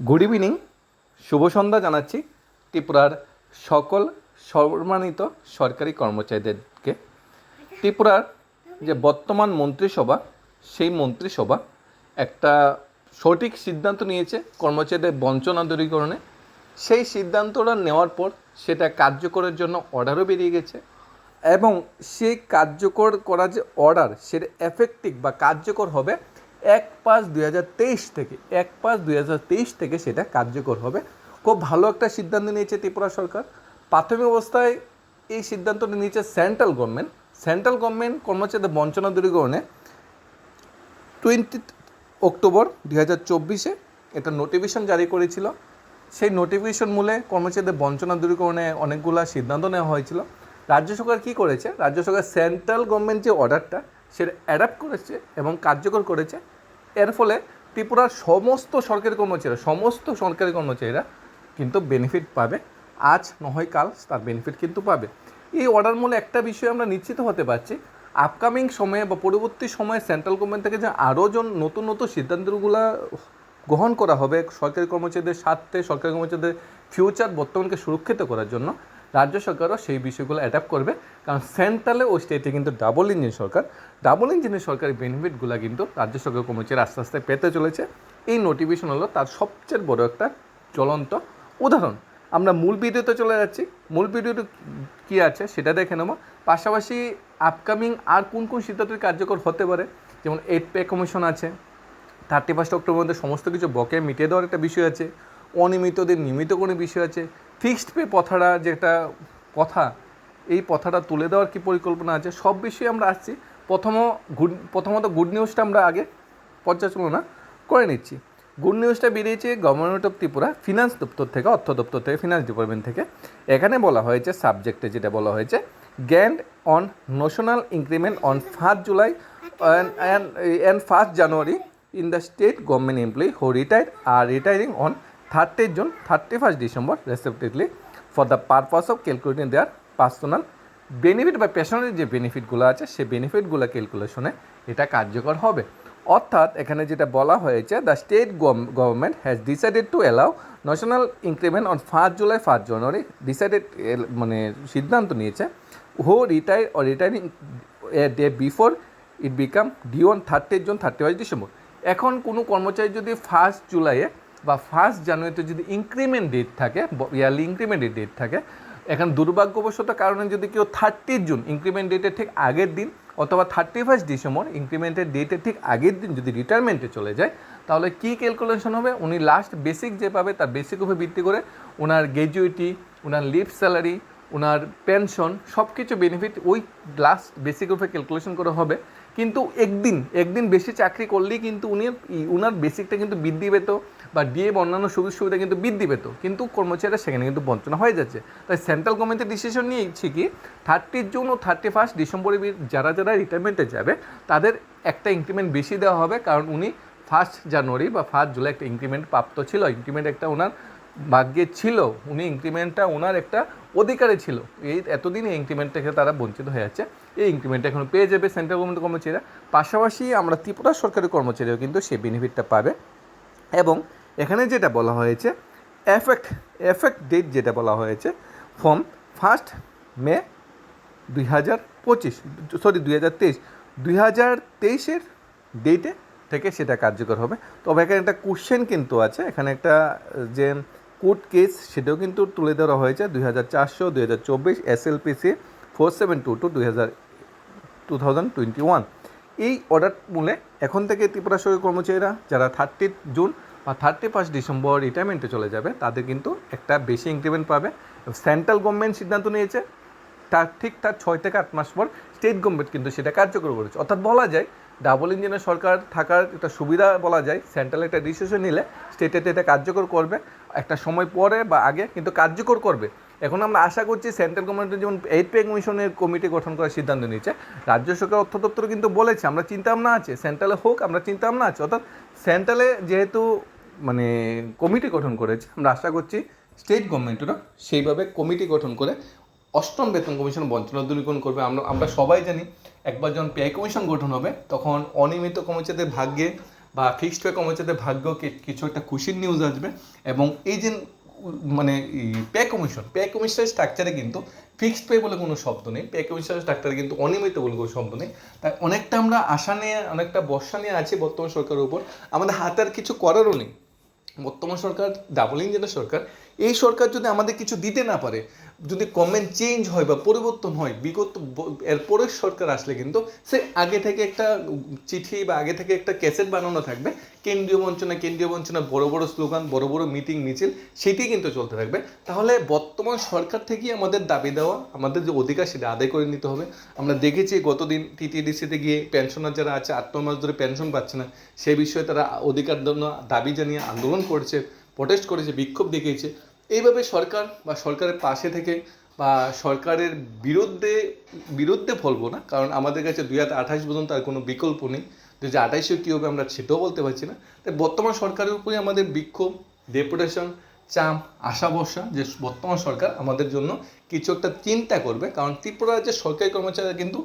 Good evening শুভ সন্ধ্যা জানাচ্ছি ত্রিপুরার সকল সম্মানিত সরকারি কর্মচারীদেরকে। ত্রিপুরার যে বর্তমান মন্ত্রিসভা, সেই মন্ত্রিসভা একটা সঠিক সিদ্ধান্ত নিয়েছে কর্মচারীদের বঞ্চনা দূরীকরণে সেই সিদ্ধান্তটা নেওয়ার পর সেটা কার্যকরের জন্য অর্ডারও বেরিয়ে গেছে এবং সেই কার্যকর করা যে অর্ডার সেটা এফেক্টিভ বা কার্যকর হবে এক পাঁচ দুই থেকে, এক পাঁচ দুই থেকে সেটা কার্যকর হবে। খুব ভালো একটা সিদ্ধান্ত নিয়েছে ত্রিপুরা সরকার। প্রাথমিক অবস্থায় এই সিদ্ধান্তটা নিয়েছে সেন্ট্রাল গভর্নমেন্ট। সেন্ট্রাল গভর্নমেন্ট কর্মচারীদের বঞ্চনা দূরীকরণে টোয়েন্টি অক্টোবর দুই হাজার চব্বিশে একটা নোটিফিকেশন জারি করেছিল। সেই নোটিফিকেশন মূলে কর্মচারীদের বঞ্চনা দূরীকরণে অনেকগুলো সিদ্ধান্ত নেওয়া হয়েছিল। রাজ্য সরকার কী করেছে? রাজ্য সরকার সেন্ট্রাল গভর্নমেন্ট যে অর্ডারটা সেটা অ্যাডাপ্ট করেছে এবং কার্যকর করেছে। এর ফলে ত্রিপুরার সমস্ত সরকারি কর্মচারীরা, সমস্ত সরকারি কর্মচারীরা কিন্তু বেনিফিট পাবে। আজ নয় কাল তার বেনিফিট কিন্তু পাবে। এই অর্ডার মূলে একটা বিষয় আমরা নিশ্চিত হতে পারছি। আপকামিং সময়ে বা পরবর্তী সময়ে সেন্ট্রাল গভর্নমেন্ট থেকে যে আরও জন নতুন নতুন সিদ্ধান্তগুলো গ্রহণ করা হবে সরকারি কর্মচারীদের স্বার্থে, সরকারি কর্মচারীদের ফিউচার বর্তমানকে সুরক্ষিত করার জন্য রাজ্য সরকারও সেই বিষয়গুলো অ্যাডাপ্ট করবে। কারণ সেন্ট্রালে ও স্টেটে কিন্তু ডাবল ইঞ্জিন সরকার। ডাবল ইঞ্জিনের সরকারি বেনিফিটগুলো কিন্তু রাজ্য সরকার কর্মচারী আস্তে আস্তে পেতে চলেছে। এই নোটিফিকেশন হলো তার সবচেয়ে বড় একটা জ্বলন্ত উদাহরণ। আমরা মূল ভিডিওতে চলে যাচ্ছি। মূল ভিডিওতে কী আছে সেটা দেখে নেব। পাশাপাশি আপকামিং আর কোন কোন সিদ্ধান্ত কার্যকর হতে পারে? যেমন এইট পে কমিশন আছে। থার্টি ফার্স্ট অক্টোবর মধ্যে সমস্ত কিছু বকে মিটিয়ে দেওয়ার একটা বিষয় আছে। অনিয়মিতদের নিয়মিত কোনো বিষয় আছে। ফিক্সড পে কথাটা যেটা কথা এই পথাটা তুলে দেওয়ার কি পরিকল্পনা আছে? সব বিষয়ে আমরা আসছি। প্রথম গুড, প্রথমত গুড নিউজটা আমরা আগে পর্যালোচনা করে নিচ্ছি। গুড নিউজটা বেরিয়েছে গভর্নমেন্ট অফ ত্রিপুরা ফিনান্স দপ্তর থেকে, অর্থ দপ্তর থেকে, ফিনান্স ডিপার্টমেন্ট থেকে। এখানে বলা হয়েছে, সাবজেক্টে যেটা বলা হয়েছে, grant on national increment on first July and first January in the state government employee who retired, R retiring on thirty June thirty first December respectively for the purpose of calculating their personal benefit বা পেশনের যে বেনিফিটগুলো আছে, সেই বেনিফিটগুলো ক্যালকুলেশনে এটা কার্যকর হবে। অর্থাৎ এখানে যেটা বলা হয়েছে the state government has decided to allow national increment on first July first January decided মানে সিদ্ধান্ত নিয়েছে who retire O retiring day before it become due on thirty June thirty first December এখন কোনো কর্মচারী যদি ফার্স্ট জুলাইয়ে বা first জানুয়ারিতে যদি ইনক্রিমেন্ট ডেট থাকে ইয়ারলি ইনক্রিমেন্টের ডেট থাকে, এখন দুর্ভাগ্যবশত কারণে যদি কেউ থার্টি জুন ইনক্রিমেন্ট ডেটের ঠিক আগের দিন অথবা থার্টি ফার্স্ট ডিসেম্বর ইনক্রিমেন্টের ডেটের ঠিক আগের দিন যদি রিটায়ারমেন্টে চলে যায়, তাহলে কী ক্যালকুলেশন হবে? উনি লাস্ট বেসিক যে পাবে তার বেসিক উপরে ভিত্তি করে ওনার গ্র্যাজুইটি ওনার লিভ স্যালারি ওনার পেনশন সব কিছু বেনিফিট ওই লাস্ট বেসিক উপরে ক্যালকুলেশন করা হবে। কিন্তু একদিন একদিন বেশি চাকরি করলেই কিন্তু উনি, উনার বেসিকটা কিন্তু বৃদ্ধি পেত বা ডিএ বা অন্যান্য সুযোগ সুবিধা কিন্তু বৃদ্ধি পেত। কিন্তু কর্মচারীরা সেখানে কিন্তু বঞ্চনা হয়ে যাচ্ছে। তাই সেন্ট্রাল গভর্নমেন্টের ডিসিশন নিয়েছি কি থার্টি জুন ও থার্টি ফার্স্ট ডিসেম্বরে যারা যারা রিটায়ারমেন্টে যাবে, তাদের একটা ইনক্রিমেন্ট বেশি দেওয়া হবে। কারণ উনি ফার্স্ট জানুয়ারি বা ফার্স্ট জুলাই একটা ইনক্রিমেন্ট প্রাপ্ত ছিল। ইনক্রিমেন্ট একটা ওনার ভাগ্যে ছিল, উনি ইনক্রিমেন্টটা ওনার একটা অধিকারে ছিল। এই এতদিন এই ইনক্রিমেন্ট থেকে তারা বঞ্চিত হয়ে যাচ্ছে। এই ইনক্রিমেন্ট এখন পেয়ে যাবে সেন্ট্রাল গভর্নমেন্ট কর্মচারীরা। পাশাপাশি আমরা ত্রিপুরা সরকারি কর্মচারীও কিন্তু সেই বেনিফিটটা পাবে। এবং এখানে যেটা বলা হয়েছে এফেক্ট এফেক্ট ডেট যেটা বলা হয়েছে ফ্রম ফার্স্ট মে দুই হাজার পঁচিশ সরি দুই হাজার তেইশ, দুই হাজার তেইশের ডেটে থেকে সেটা কার্যকর হবে। তবে এখানে একটা কোশ্চেন কিন্তু আছে। এখানে একটা, যে কোর্ট কেস সেটাও কিন্তু তুলে ধরা হয়েছে দুই হাজার চারশো, দুই হাজার চব্বিশ S SLPC four seven two two দুই হাজার টু থাউজেন্ড টোয়েন্টি ওয়ান এই অর্ডার মূলে এখন থেকে ত্রিপুরা সরকারি কর্মচারীরা যারা থার্টি জুন বা থার্টি ফার্স্ট ডিসেম্বর রিটায়ারমেন্টে চলে যাবে, তাদের কিন্তু একটা বেশি ইনক্রিমেন্ট পাবে। সেন্ট্রাল গভর্নমেন্ট সিদ্ধান্ত নিয়েছে তার ঠিক তার ছয় থেকে আট মাস পর স্টেট গভর্নমেন্ট কিন্তু সেটা কার্যকর করেছে। অর্থাৎ বলা যায় ডাবল ইঞ্জিনের সরকার থাকার একটা সুবিধা বলা যায় সেন্ট্রাল একটা ডিসিশন নিলে স্টেটেতে এটা কার্যকর করবে। একটা সময় পরে বা আগে কিন্তু কার্যকর করবে। এখন আমরা আশা করছি সেন্ট্রাল গভর্নমেন্ট যেমন এইট পে কমিশনের কমিটি গঠন করার সিদ্ধান্ত নিয়েছে। রাজ্য সরকার অর্থ দপ্তর কিন্তু বলেছে, আমরা চিন্তা ভাবনা আছে সেন্ট্রালে হোক, আমরা চিন্তা ভাবনা আছে। অর্থাৎ সেন্ট্রালে যেহেতু মানে কমিটি গঠন করেছে, আমরা আশা করছি স্টেট গভর্নমেন্টেরও সেইভাবে কমিটি গঠন করে অষ্টম বেতন কমিশন বঞ্চনা দূরীকরণ করবে। আমরা আমরা সবাই জানি একবার যখন পে কমিশন গঠন হবে, তখন অনিয়মিত কর্মচারীদের ভাগ্যে বা ফিক্সড পে কর্মচারীদের ভাগ্য কিছু একটা খুশির নিউজ আসবে এবং এই যে মানে পে কমিশন পে কমিশনের স্ট্রাকচারে কিন্তু ফিক্সড পে বলে কোনো শব্দ নেই। পে কমিশনের স্ট্রাকচারে কিন্তু অনিয়মিত বলে কোনো শব্দ নেই। তাই অনেকটা আমরা আশা নিয়ে, অনেকটা বর্ষা নিয়ে আছি বর্তমান সরকারের উপর। আমাদের হাতে আর কিছু করারও নেই। বর্তমান সরকার, ডাবল ইঞ্জিনের সরকার, এই সরকার যদি আমাদের কিছু দিতে না পারে যদি কমেন্ট চেঞ্জ হয় বা পরিবর্তন হয়, বিগত ব- এর পরের সরকার আসলে কিন্তু সে আগে থেকে একটা চিঠি বা আগে থেকে একটা ক্যাসেট বানানো থাকবে। কেন্দ্রীয় বঞ্চনা কেন্দ্রীয় বঞ্চনা, বড় বড় স্লোগান বড় বড় মিটিং মিছিল, সেটি কিন্তু চলতে থাকবে। তাহলে বর্তমান সরকার থেকেই আমাদের দাবি দেওয়া, আমাদের যে অধিকার সেটা আদায় করে নিতে হবে। আমরা দেখেছি গতদিন টিটিডিসিতে গিয়ে পেনশনার যারা আছে, আট মাস ধরে পেনশন পাচ্ছে না সেই বিষয়ে তারা অধিকার দাবি জানিয়ে আন্দোলন করেছে প্রটেস্ট করেছে, বিক্ষোভ দেখিয়েছে। এইভাবে সরকার বা সরকারের পাশে থেকে বা সরকারের বিরুদ্ধে বিরুদ্ধে বলব না, কারণ আমাদের কাছে দুই হাজার আঠাশ পর্যন্ত আর কোনো বিকল্প নেই। দু হাজার আঠাশে কী হবে আমরা সেটাও বলতে পারছি না। তাই বর্তমান সরকারের উপরেই আমাদের বিক্ষোভ ডেপুটেশন চাপ, আশা ভরসা যে বর্তমান সরকার আমাদের জন্য কিছু একটা চিন্তা করবে, কারণ ত্রিপুরা রাজ্যের সরকারি কর্মচারীরা কিন্তু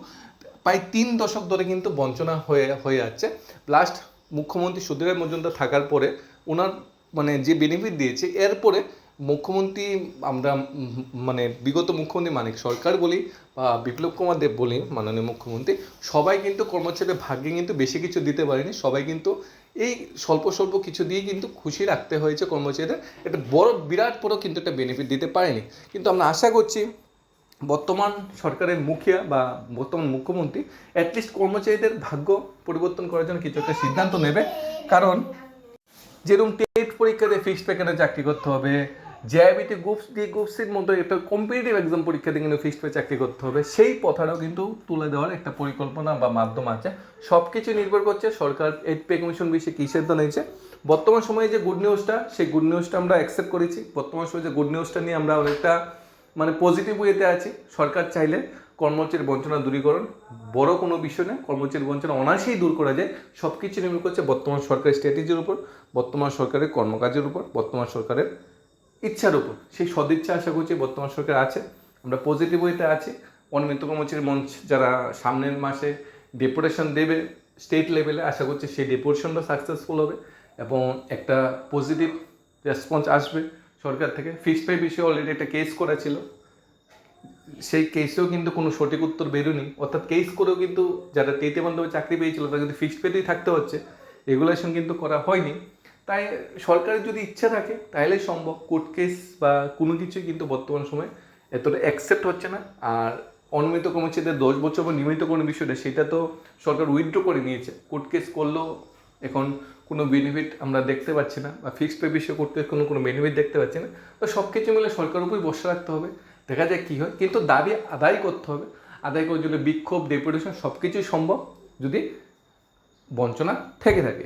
প্রায় তিন দশক ধরে কিন্তু বঞ্চনা হয়ে হয়ে যাচ্ছে লাস্ট মুখ্যমন্ত্রী সুধীর মজুমদার থাকার পরে ওনার মানে যে বেনিফিট দিয়েছে, এরপরে মুখ্যমন্ত্রী, আমরা মানে বিগত মুখ্যমন্ত্রী মানিক সরকার বলি বা বিপ্লব কুমার দেব বলি, মাননীয় মুখ্যমন্ত্রী, সবাই কিন্তু কর্মচারীদের ভাগ্যে কিন্তু বেশি কিছু দিতে পারেনি। সবাই কিন্তু এই স্বল্প স্বল্প কিছু দিয়ে কিন্তু খুশি রাখতে হয়েছে কর্মচারীদের। একটা বড়, বিরাট বড় কিন্তু একটা বেনিফিট দিতে পারেনি। কিন্তু আমরা আশা করছি বর্তমান সরকারের মুখিয়া বা বর্তমান মুখ্যমন্ত্রী অ্যাটলিস্ট কর্মচারীদের ভাগ্য পরিবর্তন করার জন্য কিছু একটা সিদ্ধান্ত নেবে। কারণ যেরকম টেট পরীক্ষাতে ফিক্সড প্যাকেটে চাকরি করতে হবে জেআইবিটি গ্রুপস ডি গ্রুপসের মতো একটা কম্পিটিটিভ এক্সাম পরীক্ষাতে কিন্তু ফিক্সড পে চাকরি করতে হবে। সেই কথাটাও কিন্তু তুলে দেওয়ার একটা পরিকল্পনা বা মাধ্যম আছে। সব কিছু নির্ভর করছে সরকার এইট পে কমিশন বিষয়ে কী সিদ্ধান্ত নিয়েছে। বর্তমান সময়ে যে গুড নিউজটা সেই গুড নিউজটা আমরা অ্যাকসেপ্ট করেছি। বর্তমান সময়ে যে গুড নিউজটা নিয়ে আমরা অনেকটা মানে পজিটিভ ওয়েতে আছি। সরকার চাইলে কর্মচারী বঞ্চনা দূরীকরণ, বড় কোনো বিষয় না কর্মচারী বঞ্চনা অনায়াসেই দূর করা যায়। সব কিছু নির্ভর করছে বর্তমান সরকারের স্ট্র্যাটেজির উপর, বর্তমান সরকারের কর্মকাজের উপর, বর্তমান সরকারের ইচ্ছার উপর। সেই সদিচ্ছা আশা করছি বর্তমান সরকার আছে। আমরা পজিটিভ ওয়েতে আছি। অনিয়মিত কর্মচারী মঞ্চ যারা সামনের মাসে ডেপুটেশন দেবে স্টেট লেভেলে আশা করছি সেই ডেপুটেশনটা সাকসেসফুল হবে এবং একটা পজিটিভ রেসপন্স আসবে সরকার থেকে। ফিক্সড পে বিষয়ে অলরেডি একটা কেস করা ছিল। সেই কেসেও কিন্তু কোনো সঠিক উত্তর বেরোনি অর্থাৎ কেস করেও কিন্তু যারা টেতে মাধ্যমে চাকরি পেয়েছিল, তারা কিন্তু ফিক্সড পেতেই থাকতে হচ্ছে। রেগুলেশন কিন্তু করা হয়নি। তাই সরকারের যদি ইচ্ছা থাকে তাহলেই সম্ভব। কোর্ট কেস বা কোনো কিছুই কিন্তু বর্তমান সময়ে এতটা অ্যাকসেপ্ট হচ্ছে না। আর অনিয়মিত কর্মচারীদের দশ বছর বা নিয়মিত কোনো বিষয়টা, সেটা তো সরকার উইথড্র করে নিয়েছে। কোর্ট কেস করলেও এখন কোনো বেনিফিট আমরা দেখতে পাচ্ছি না বা ফিক্সড পে বিষয়ে করতে কোনো কোনো বেনিফিট দেখতে পাচ্ছি না। তো সব কিছু মিলে সরকারের উপরই বসে রাখতে হবে। দেখা যাক কী হয়। কিন্তু দাবি আদায় করতে হবে। আদায় করার জন্য বিক্ষোভ ডেপুটেশন সব কিছুই সম্ভব যদি বঞ্চনা থেকে থাকে।